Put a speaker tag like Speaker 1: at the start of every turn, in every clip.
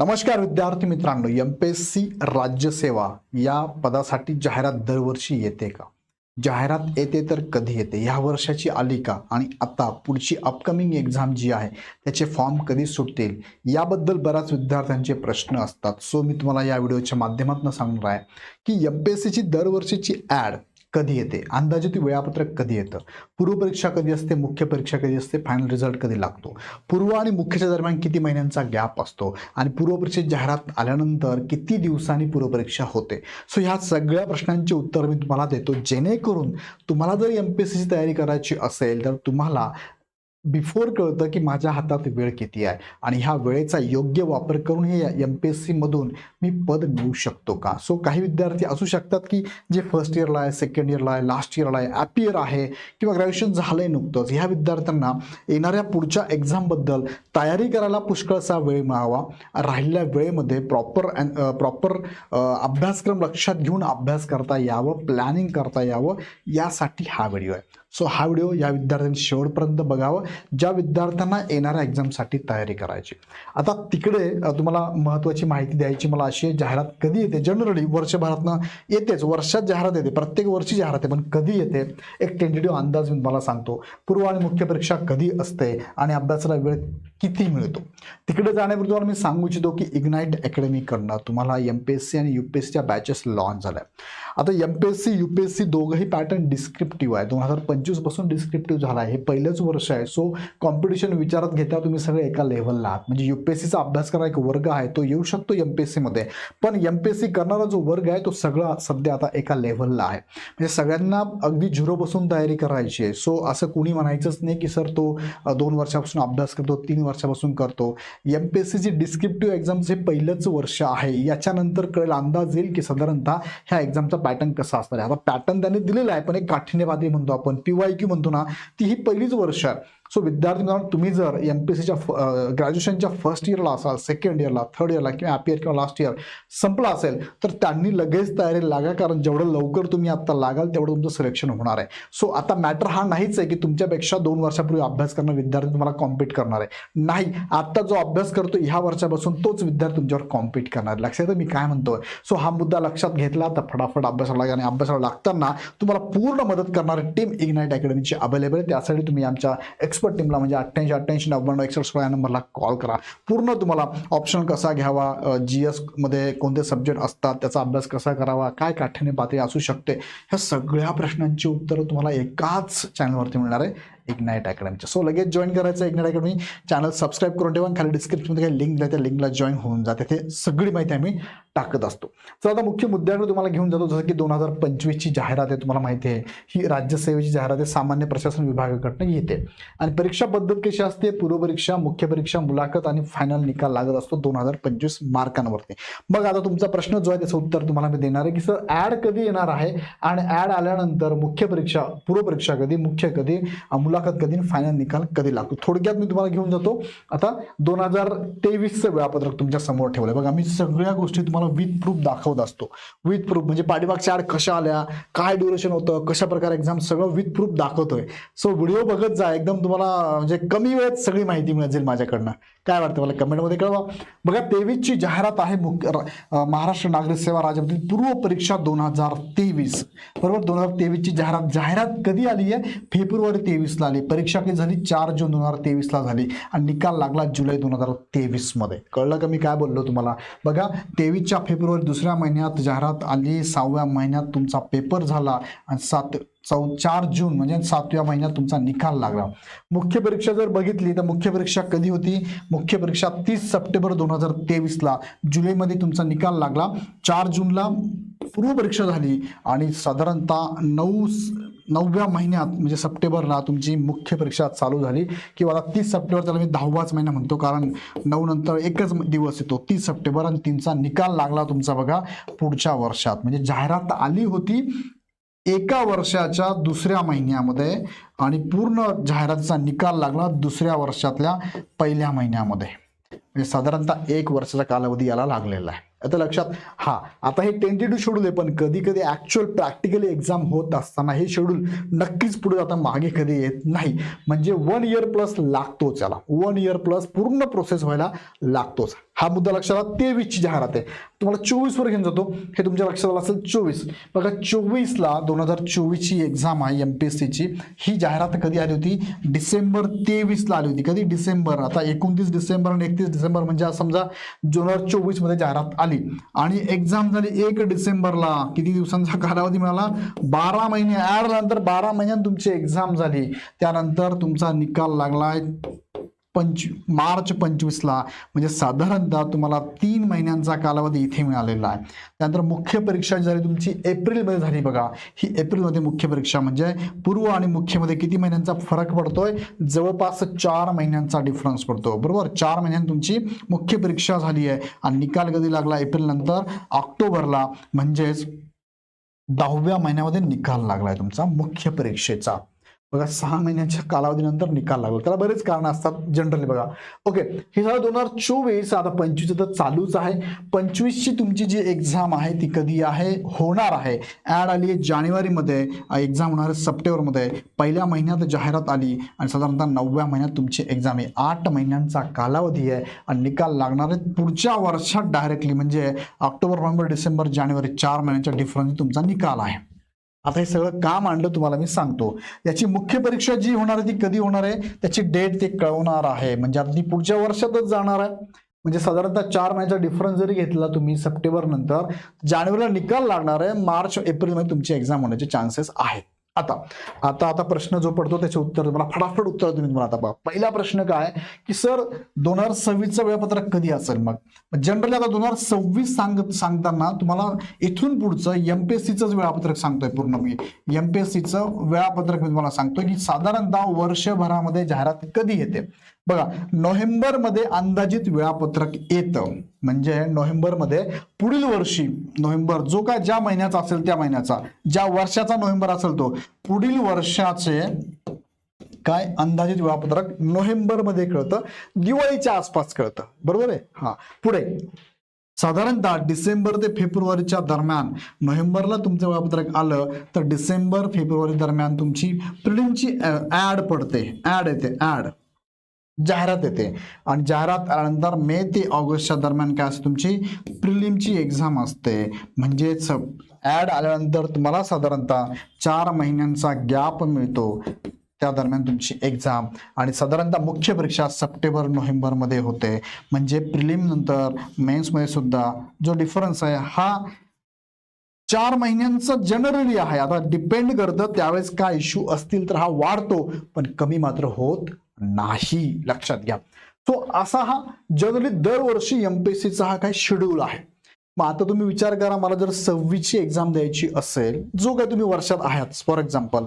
Speaker 1: नमस्कार विद्यार्थी मित्रांनो एम पी एस सी राज्यसेवा या पदासाठी जाहिरात दरवर्षी येते का? जाहिरात येते तर कधी येते? ह्या वर्षाची आली का? आणि आता पुढची अपकमिंग एक्झाम जी आहे त्याचे फॉर्म कधी सुटतील? याबद्दल बऱ्याच विद्यार्थ्यांचे प्रश्न असतात. सो मी तुम्हाला या व्हिडिओच्या माध्यमातून सांगणार आहे की एम पी एस सीची दरवर्षीची ॲड कधी येते? अंदाजित वेळापत्रक कधी येतं? पूर्वपरीक्षा कधी असते? मुख्य परीक्षा कधी असते? फायनल रिझल्ट कधी लागतो? पूर्व आणि मुख्यच्या दरम्यान किती महिन्यांचा गॅप असतो? आणि पूर्वपरीक्षेत जाहिरात आल्यानंतर किती दिवसांनी पूर्वपरीक्षा होते? सो ह्या सगळ्या प्रश्नांची उत्तर मी तुम्हाला देतो. जेणेकरून तुम्हाला जर एम पी एस सीची तयारी करायची असेल तर तुम्हाला बिफोर कळतं की माझ्या हातात वेळ किती आहे आणि ह्या वेळेचा योग्य वापर करून हे एम पी एस सीमधून मी पद मिळू शकतो का? सो काही विद्यार्थी असू शकतात की जे फर्स्ट इयरला आहे सेकंड इयरला आहे लास्ट इयरला आहे ॲप इयर आहे किंवा ग्रॅज्युएशन झालं आहे नुकतंच. ह्या विद्यार्थ्यांना येणाऱ्या पुढच्या एक्झामबद्दल तयारी करायला पुष्कळसा वेळ मिळावा. राहिलेल्या वेळेमध्ये प्रॉपर प्रॉपर अभ्यासक्रम लक्षात घेऊन अभ्यास करता यावं प्लॅनिंग करता यावं यासाठी हा व्हिडिओ आहे. सो हा व्हिडिओ या विद्यार्थ्यांनी शेवटपर्यंत बघावं. ज्या विद्यार्थ्यांना येणाऱ्या एक्झामसाठी तयारी करायची. आता तिकडे तुम्हाला महत्त्वाची माहिती द्यायची मला अशी आहे. जाहिरात कधी येते? जनरली वर्षभरातनं येतेच. वर्षात जाहिरात येते. प्रत्येक वर्षी जाहिरात येते पण कधी येते? एक टेंटेटिव्ह अंदाज मी तुम्हाला सांगतो. पूर्व आणि मुख्य परीक्षा कधी असते? आणि अभ्यासाला वेळ किती मिळतो. तिकडे जाण्यापूर्वी तुम्हाला मी सांगू इच्छितो की इग्नाईट अकॅडमीकडनं तुम्हाला एम पी एस सी आणि यू पी एस सीच्या बॅचेस लॉन्च झाल्या. आता M P S C U P S C दोघंही पॅटर्न डिस्क्रिप्टिव्ह आहे. दोन हजार पंचवीसपासून डिस्क्रिप्टिव्ह झाला आहे. हे पहिलंच वर्ष आहे. सो कॉम्पिटिशन विचारात घेता तुम्ही सगळे एका लेवलला आहात. म्हणजे यू पी एस सीचा अभ्यास करा एक वर्ग आहे तो येऊ शकतो एम पी एस सीमध्ये पण एम पी एस सी करणारा जो वर्ग आहे तो सगळा सध्या आता एका लेवलला आहे. म्हणजे सगळ्यांना अगदी झिरोपासून तयारी करायची आहे. सो असं कुणी म्हणायचंच नाही की सर तो दोन वर्षापासून अभ्यास करतो तीन वर्षापासून करतो. एम पी एस सीची डिस्क्रिप्टिव्ह एक्झाम्स हे पहिलंच वर्ष आहे. याच्यानंतर कळेल अंदाज येईल की साधारणतः ह्या एक्झामचा पॅटर्न कसा असणार आहे. आता पॅटर्न त्यांनी दिलेला आहे पण एक काठिण्यवादी म्हणतो आपण पी वाय क्यू म्हणतो ना ती ही पहिलीच वर्ष आहे. सो विद्यार्थी मित्रांनो तुम्ही जर एम पी सीच्या ग्रॅज्युएशनच्या फर्स्ट इयरला असाल सेकंड इयरला थर्ड इयरला किंवा ॲप इयर किंवा लास्ट इयर संपला असेल तर त्यांनी लगेच तयारी लागा कारण जेवढं लवकर तुम्ही आत्ता लागाल तेवढं तुमचं सिलेक्शन होणार आहे. सो आता मॅटर हा नाहीच आहे की तुमच्यापेक्षा दोन वर्षापूर्वी अभ्यास करणं विद्यार्थी तुम्हाला कॉम्पीट करणार आहे. नाही आत्ता जो अभ्यास करतो ह्या वर्षापासून तोच विद्यार्थी तुमच्यावर कॉम्पीट करणार आहे. लक्षात मी काय म्हणतोय? सो हा मुद्दा लक्षात घेतला तर फटाफट अभ्यासाला लागा आणि अभ्यासाला लागताना तुम्हाला पूर्ण मदत करणारी टीम इग्नाईट अकॅडमीची अवेलेबल आहे. त्यासाठी तुम्ही आमच्या एक्स एक्सपर्ट टीमला म्हणजे अठ्ठ्याऐंशी अठ्ठ्याऐंशी नव्याण्णव एकसष्ट सोळा या नंबरला कॉल करा. पूर्ण तुम्हाला ऑप्शन कसा घ्यावा जी मध्ये कोणते सब्जेक्ट असतात त्याचा अभ्यास कसा करावा काय काठ्याने पातळी असू शकते ह्या सगळ्या प्रश्नांची उत्तरं तुम्हाला एकाच चॅनलवरती मिळणार आहे. इग्नाईट अकॅडमीच्या सो लगेच जॉईन करायचं इग्नाईट अकॅडमी चॅनल सबस्क्राईब करून ठेवा खाली डिस्क्रिप्शनमध्ये काही लिंक द्या त्या लिंकला जॉईन होऊन जाते. ते सगळी माहिती आम्ही टाकत असतो. तर आता मुख्य मुद्द्याकडे तुम्हाला घेऊन जातो. जसं की दोन हजार पंचवीसची जाहिरात आहे तुम्हाला माहिती आहे. ही राज्यसेवेची जाहिरात आहे सामान्य प्रशासन विभागाकडनं येते. आणि परीक्षा पद्धत कशी असते? पूर्वपरीक्षा मुख्य परीक्षा मुलाखत आणि फायनल निकाल लागत असतो दोन हजार पंचवीस मार्कांवरती. मग आता तुमचा प्रश्न जो आहे त्याचं उत्तर तुम्हाला मी देणार आहे की सर ॲड कधी येणार आहे? आणि ॲड आल्यानंतर मुख्य परीक्षा पूर्वपरीक्षा कधी मुख्य कधी मुला मुलाखत कधी फायनल निकाल कधी लागतो? थोडक्यात मी तुम्हाला घेऊन जातो. आता दोन हजार तेवीसचं वेळापत्रक तुमच्यासमोर ठेवलंय. बघा मी सगळ्या गोष्टी तुम्हाला विथ प्रूफ दाखवत असतो. विथ प्रूफ म्हणजे पाठीमागच्या आड कशा आल्या काय ड्युरेशन होतं कशा प्रकारे एक्झाम सगळं विथ प्रूफ दाखवतोय. सो व्हिडिओ बघत जा. एकदम तुम्हाला म्हणजे कमी वेळेत सगळी माहिती मिळेल माझ्याकडनं. काय वाटतं मला कमेंटमध्ये कळवा. बघा तेवीसची जाहिरात आहे मुख्य महाराष्ट्र नागरिक सेवा राज्यामधील पूर्व परीक्षा दोन हजार तेवीस. बरोबर? दोन हजार तेवीसची जाहिरात. जाहिरात कधी आली आहे? फेब्रुवारी तेवीस तेवीसला आली. परीक्षा कधी झाली चार जून दोन हजार तेवीसला झाली आणि निकाल लागला जुलै दोन हजार तेवीसमध्ये कळलं का मी काय बोललो तुम्हाला? बघा तेवीसच्या फेब्रुवारी दुसऱ्या महिन्यात जाहिरात आली सहाव्या महिन्यात तुमचा पेपर झाला आणि सात चौ चार जून म्हणजे सातव्या महिन्यात तुमचा निकाल लागला. मुख्य परीक्षा जर बघितली तर मुख्य परीक्षा कधी होती? मुख्य परीक्षा तीस सप्टेंबर दोन हजार तेवीसला जुलैमध्ये तुमचा निकाल लागला. चार जूनला पूर्व परीक्षा झाली आणि साधारणतः नऊ नवव्या महिन्यात म्हणजे सप्टेंबरला तुमची मुख्य परीक्षा चालू झाली. किंवा आता तीस सप्टेंबर त्याला मी दहावाच महिना म्हणतो कारण नऊ नंतर एकच दिवस येतो. तीस सप्टेंबर आणि तीनचा निकाल लागला तुमचा बघा पुढच्या वर्षात. म्हणजे जाहिरात आली होती एका वर्षाच्या दुसऱ्या महिन्यामध्ये आणि पूर्ण जाहिरातीचा निकाल लागला दुसऱ्या वर्षातल्या पहिल्या महिन्यामध्ये. म्हणजे साधारणतः एक वर्षाचा कालावधी याला लागलेला आहे. आता लक्षात हा आता हे टेंटेटिव्ह शेड्यूल आहे पण कधी कधी ऍक्च्युअल प्रॅक्टिकली एक्झाम होत असताना हे शेड्यूल नक्कीच पुढे जाता मागे कधी येत नाही. म्हणजे वन इयर प्लस लागतोच याला. वन इयर प्लस पूर्ण प्रोसेस व्हायला लागतोच. हा मुद्दा लक्षात आला. तेवीसची जाहिरात आहे. तुम्हाला चोवीसवर घेऊन जातो. हे तुमच्या लक्षात आलं असेल चोवीस. बघा चोवीसला दोन हजार चोवीसची एक्झाम आहे एम पी एस सीची ही जाहिरात कधी आली होती? डिसेंबर तेवीसला आली होती. कधी? डिसेंबर. आता एकोणतीस डिसेंबर आणि एकतीस डिसेंबर म्हणजे समजा दोन हजार चोवीसमध्ये जाहिरात आली. आणि एक्झाम झाली एक डिसेंबरला. किती दिवसांचा कालावधी मिळाला? बारा महिने. ॲड नंतर बारा महिन्यात तुमची एक्झाम झाली. त्यानंतर तुमचा निकाल लागला पंच मार्च पंचवीसला म्हणजे साधारणतः तुम्हाला तीन महिन्यांचा कालावधी इथे मिळालेला आहे. त्यानंतर मुख्य परीक्षा जी झाली तुमची एप्रिलमध्ये झाली बघा. ही एप्रिलमध्ये मुख्य परीक्षा म्हणजे पूर्व आणि मुख्यमध्ये किती महिन्यांचा फरक पडतोय? जवळपास चार महिन्यांचा डिफरन्स पडतो बरोबर? चार महिन्यात तुमची मुख्य परीक्षा झाली आहे. आणि निकाल कधी लागला एप्रिल नंतर? ऑक्टोबरला. म्हणजेच दहाव्या महिन्यामध्ये निकाल लागला आहे तुमचा मुख्य परीक्षेचा. बघा सहा महिन्याच्या कालावधीनंतर निकाल लागला. त्याला बरेच कारण असतात जनरली बघा. ओके हे झालं दोन हजार चोवीस आता पंचवीस तर चालूच आहे. पंचवीसची तुमची जी एक्झाम आहे ती कधी आहे? होणार आहे. ॲड आली आहे जानेवारीमध्ये. एक्झाम होणार आहे सप्टेंबरमध्ये. पहिल्या महिन्यात जाहिरात आली आणि साधारणतः नवव्या महिन्यात तुमची एक्झाम आहे. आठ महिन्यांचा कालावधी आहे आणि निकाल लागणार आहे पुढच्या वर्षात डायरेक्टली म्हणजे ऑक्टोबर नोव्हेंबर डिसेंबर जानेवारी चार महिन्यांच्या डिफरन्स तुमचा निकाल आहे. आता हे सगळं का मांडलं तुम्हाला मी सांगतो. याची मुख्य परीक्षा जी होणार आहे ती कधी होणार आहे? त्याची डेट ते कळवणार आहे. म्हणजे आता ती पुढच्या वर्षातच जाणार आहे. म्हणजे साधारणतः चार महिन्याचा डिफरन्स जरी घेतला तुम्ही सप्टेंबर नंतर जानेवारीला निकाल लागणार आहे. मार्च एप्रिलमध्ये तुमची एक्झाम होण्याचे चान्सेस आहेत. आता आता आता प्रश्न जो पडतो त्याचे उत्तर मला फटाफट उत्तर तुम्ही मला आता बघा. पहिला प्रश्न काय? की सर दोन हजार सव्वीसचं वेळापत्रक कधी असेल मग? जनरली आता दोन हजार सव्वीस सांग सांगताना तुम्हाला इथून पुढचं एम पी एस वेळापत्रक सांगतोय पूर्ण मी. एम पी एस सीचं वेळापत्रक मी तुम्हाला सांगतोय की साधारणतः वर्षभरामध्ये जाहिरात कधी येते? बघा नोव्हेंबरमध्ये अंदाजित वेळापत्रक येतं. म्हणजे नोव्हेंबरमध्ये पुढील वर्षी नोव्हेंबर जो काय ज्या महिन्याचा असेल त्या महिन्याचा ज्या वर्षाचा नोव्हेंबर असेल तो पुढील वर्षाचे काय अंदाजित वेळापत्रक नोव्हेंबरमध्ये कळतं दिवाळीच्या आसपास कळतं. बरोबर आहे? हा. पुढे. साधारणतः डिसेंबर ते फेब्रुवारीच्या दरम्यान नोव्हेंबरला तुमचं वेळापत्रक आलं तर डिसेंबर फेब्रुवारी दरम्यान तुमची प्रिलिमची ऍड पडते. ऍड येते. ऍड जाहिरात येते. आणि जाहिरात आल्यानंतर मे ते ऑगस्टच्या दरम्यान काय असते तुमची? प्रिलिमची एक्झाम असते. म्हणजेच ऍड आल्यानंतर तुम्हाला साधारणतः चार महिन्यांचा गॅप मिळतो. त्या दरम्यान तुमची एक्झाम. आणि साधारणतः मुख्य परीक्षा सप्टेंबर नोव्हेंबरमध्ये होते. म्हणजे प्रिलिम नंतर मेन्समध्ये सुद्धा जो डिफरन्स आहे हा चार महिन्यांचा जनरली आहे. आता डिपेंड करतं त्यावेळेस काय इश्यू असतील तर हा वाढतो. पण कमी मात्र होत नाही. लक्षात घ्या. तो असा हा जनरली दरवर्षी एमपीएससीचा हा काय शेड्यूल आहे. मग आता तुम्ही विचार करा मला जर सव्वीसची एक्झाम द्यायची असेल जो काय तुम्ही वर्षात आहात फॉर एक्झाम्पल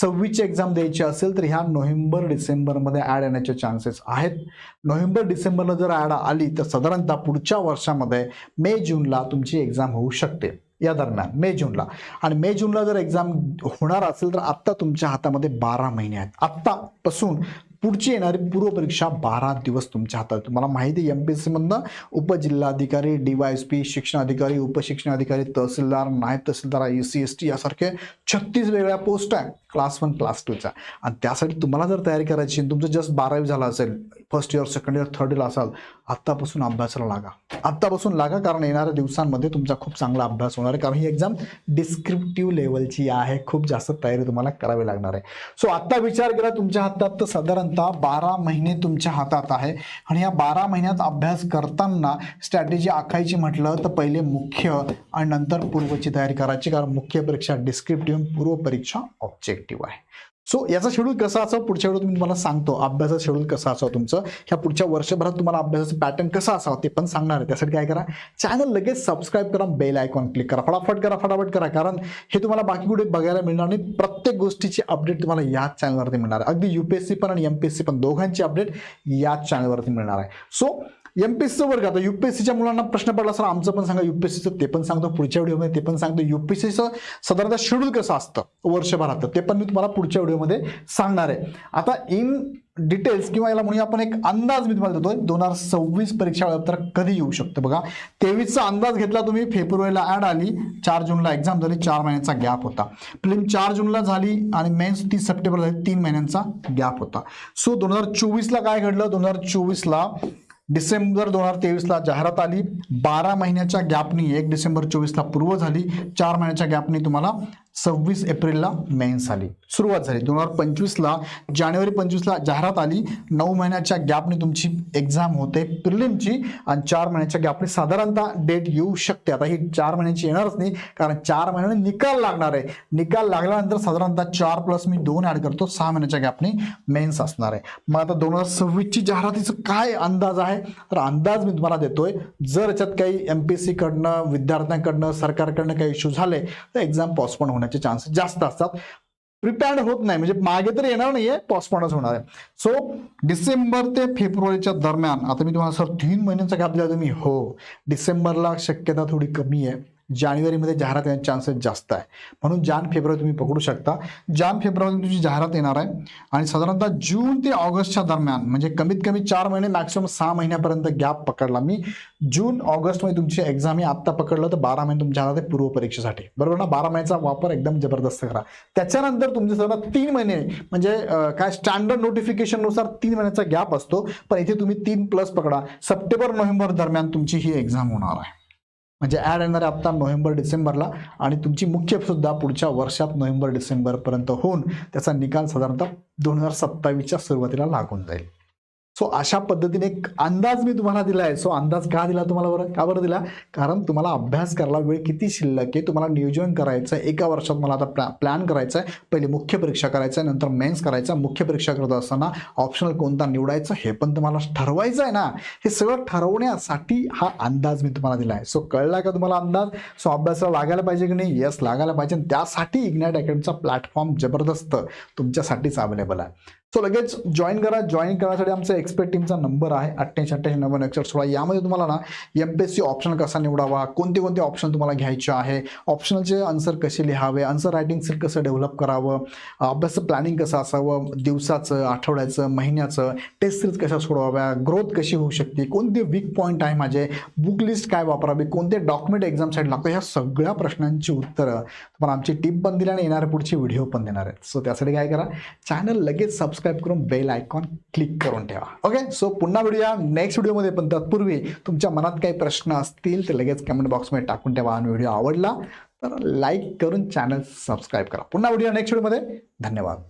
Speaker 1: सव्वीसची एक्झाम द्यायची असेल तर ह्या नोव्हेंबर डिसेंबरमध्ये ॲड येण्याचे चान्सेस आहेत. नोव्हेंबर डिसेंबरला जर ॲड आली तर साधारणतः पुढच्या वर्षामध्ये मे जूनला तुमची एक्झाम होऊ शकते. या दरम्यान मे जूनला. आणि मे जूनला जर एक्झाम होणार असेल तर आत्ता तुमच्या हातामध्ये बारा महिने आहेत. आत्तापासून पुढची येणारी पूर्वपरीक्षा बारा दिवस तुमच्या हातात. तुम्हाला माहिती आहे एम पी एस सीमधनं उपजिल्हाधिकारी डी वाय एस पी शिक्षण अधिकारी उपशिक्षण अधिकारी तहसीलदार नायब तहसीलदार ए सी एस टी यासारखे छत्तीस वेगळ्या पोस्ट आहे क्लास वन क्लास टूच्या आणि त्यासाठी तुम्हाला जर तयारी करायची तुमचं जस्ट बारावी झालं असेल first year second year third year असाल आत्तापासून अभ्यासाला लागा. आत्तापासून लागा कारण येणाऱ्या दिवसांमध्ये तुमचा खूप चांगला अभ्यास होणार आहे. कारण ही एक्झाम डिस्क्रिप्टिव्ह लेवलची आहे. खूप जास्त तयारी तुम्हाला करावी लागणार आहे. सो आत्ता विचार केला तुमच्या हातात तर साधारणतः बारा महिने तुमच्या हातात आहे. आणि या बारा महिन्यात अभ्यास करताना स्ट्रॅटेजी आखायची म्हटलं तर पहिले मुख्य आणि नंतर पूर्वची तयारी करायची. कारण मुख्य परीक्षा डिस्क्रिप्टिव्ह पूर्व परीक्षा ऑब्जेक्टिव्ह आहे. सो याचा शेड्यूल कसा असावा? पुढच्या वेळेला तुम्ही तुम्हाला सांगतो. अभ्यासाचा शेड्यूल कसा असावं तुमचं? ह्या पुढच्या वर्षभरात तुम्हाला अभ्यासाचं पॅटर्न कसं असावा ते पण सांगणार आहे. त्यासाठी काय करा? चॅनल लगेच सबस्क्राईब करा बेल आयकॉन क्लिक करा. फटाफट करा फटाफट करा. कारण हे तुम्हाला बाकी कुठे बघायला मिळणार नाही. प्रत्येक गोष्टीची अपडेट तुम्हाला याच चॅनलवरती मिळणार आहे. अगदी युपीएससी पण आणि एमपीएससी पण दोघांची अपडेट याच चॅनलवरती मिळणार आहे. सो एमपीएससीचं वर्ग. आता युपीएससीच्या मुलांना प्रश्न पडला सर आमचं पण सांगा युपीएससीचं ते पण सांगतो. पुढच्या व्हिडिओमध्ये ते पण सांगतो. युपीएससीचं साधारणतः शेड्यूल कसं असतं वर्षभरात ते पण मी तुम्हाला पुढच्या व्हिडिओमध्ये सांगणार आहे. आता इन डिटेल्स किंवा याला म्हणूया आपण एक अंदाज मी तुम्हाला देतोय. दोन हजार सव्वीस परीक्षा वेळापत्रक कधी येऊ शकतं बघा. तेवीसचा अंदाज घेतला तुम्ही. फेब्रुवारीला ॲड आली. चार जूनला एक्झाम झाली. चार महिन्यांचा गॅप होता. फिल्म चार जूनला झाली आणि मेन्स तीस सप्टेंबरला झाली. तीन महिन्यांचा गॅप होता. सो दोन हजार चोवीसला काय घडलं? दोन हजार चोवीसला डिसेंबर दोन हजार तेवीसला जाहिरात आली. बारा महिन्याच्या गॅपनी एक डिसेंबर चोवीसला पूर्व झाली. चार महिन्याच्या गॅपनी तुम्हाला सव्वीस एप्रिलला मेन्स आली. सुरुवात झाली. दोन हजार पंचवीसला जानेवारी पंचवीसला जाहिरात आली. नऊ महिन्याच्या गॅपने तुमची एक्झाम होते प्रिलिमची आणि चार महिन्याच्या गॅपने साधारणतः डेट येऊ शकते. आता ही चार महिन्याची येणारच नाही कारण चार महिन्याने निकाल लागणार आहे. निकाल लागल्यानंतर साधारणतः चार प्लस मी दोन ॲड करतो सहा महिन्याच्या गॅपने मेन्स असणार आहे. मग आता दोन हजार सव्वीसची जाहिरातीचं काय अंदाज आहे? तर अंदाज मी तुम्हाला देतोय. जर याच्यात काही एम पी सीकडनं विद्यार्थ्यांकडनं सरकारकडनं काही इश्यू झाले तर एक्झाम पॉस्टपोन होण्याचे चान्सेस जास्त असतात. प्रिपेअर्ड होत नाही म्हणजे मागे तर येणार नाहीये पॉस्टपॉनच होणार आहे. सो डिसेंबर ते फेब्रुवारीच्या दरम्यान आता मी तुम्हाला सर तीन महिन्यांचा गॅप दिला तुम्ही. हो डिसेंबरला शक्यता थोडी कमी आहे. जानेवारीमध्ये जाहिरात येण्याचे चान्सेस जास्त आहे. म्हणून जान फेब्रुवारी तुम्ही पकडू शकता. जान फेब्रुवारी तुमची जाहिरात येणार आहे. आणि साधारणतः जून ते ऑगस्टच्या दरम्यान म्हणजे कमीत कमी चार महिने मॅक्सिमम सहा महिन्यापर्यंत गॅप पकडला. मी जून ऑगस्टमध्ये तुमची एक्झाम आत्ता पकडलं तर बारा महिने तुमच्या हातात आहे पूर्व परीक्षेसाठी. बरोबर ना? बारा महिन्याचा वापर एकदम जबरदस्त करा. त्याच्यानंतर तुमचे साधारण तीन महिने म्हणजे काय स्टँडर्ड नोटिफिकेशननुसार तीन महिन्याचा गॅप असतो. पण इथे तुम्ही तीन प्लस पकडा. सप्टेंबर नोव्हेंबर दरम्यान तुमची ही एक्झाम होणार आहे. म्हणजे ॲड येणार आहे आत्ता नोव्हेंबर डिसेंबरला. आणि तुमची मुख्य सुद्धा पुढच्या वर्षात नोव्हेंबर डिसेंबरपर्यंत होऊन त्याचा निकाल साधारणतः दोन हजार सत्तावीसच्या सुरुवातीला लागून जाईल. सो अशा पद्धतीने एक अंदाज मी तुम्हाला दिला आहे सो अंदाज का दिला तुम्हाला बरं? का बरं दिला? कारण तुम्हाला अभ्यास करायला वेळ किती शिल्लक आहे? तुम्हाला नियोजन करायचं आहे एका वर्षात मला आता प्लॅ प्लॅन करायचा आहे पहिले मुख्य परीक्षा करायचं आहे नंतर मेन्स करायचा. मुख्य परीक्षा करत असताना ऑप्शनल कोणता निवडायचा हे पण तुम्हाला ठरवायचं आहे ना? हे सगळं ठरवण्यासाठी हा अंदाज मी तुम्हाला दिला आहे सो कळला का तुम्हाला अंदाज? सो अभ्यासाला लागायला पाहिजे की नाही? येस लागायला पाहिजे. त्यासाठी इग्नॅट अकॅडमीचा प्लॅटफॉर्म जबरदस्त तुमच्यासाठीच अवेलेबल आहे. सो लगेच जॉईन करा जॉईन करण्यासाठी आमचा एक्सपर्ट टीमचा नंबर आहे अठ्ठ्याऐंशी अठ्ठ्याऐंशी नव्वद एकसष्ट सोळा. यामध्ये तुम्हाला ना M P S C option कसा निवडावा कोणते कोणते ऑप्शन तुम्हाला घ्यायचे आहे ऑप्शनलचे आन्सर कसे लिहावे आन्सर रायटिंग स्किल कसं डेव्हलप करावं अभ्यासचं प्लॅनिंग कसं असावं दिवसाचं आठवड्याचं महिन्याचं टेस्ट सिरीज कशा सोडवाव्या ग्रोथ कशी होऊ शकते कोणते वीक पॉईंट आहे माझे बुक लिस्ट काय वापरावी कोणते डॉक्युमेंट एक्झामसाठी लागतं ह्या सगळ्या प्रश्नांची उत्तरं तुम्हाला आमची टीप पण दिली आणि येणारे पुढचे व्हिडिओ पण देणार आहेत. सो त्यासाठी काय करा चॅनल लगेच सबस्क्राईब करून बेल आयकॉन क्लिक करून ठेवा. ओके सो पुन्हा भेटूया. नेक्स्ट व्हिडिओमध्ये पण तत्पूर्वी तुमच्या मनात काही प्रश्न असतील तर लगेच कमेंट बॉक्समध्ये टाकून ठेवा आणि व्हिडिओ आवडला तर लाईक करून चॅनल सबस्क्राईब करा. पुन्हा व्हिडिओ नेक्स्ट व्हिडिओमध्ये धन्यवाद.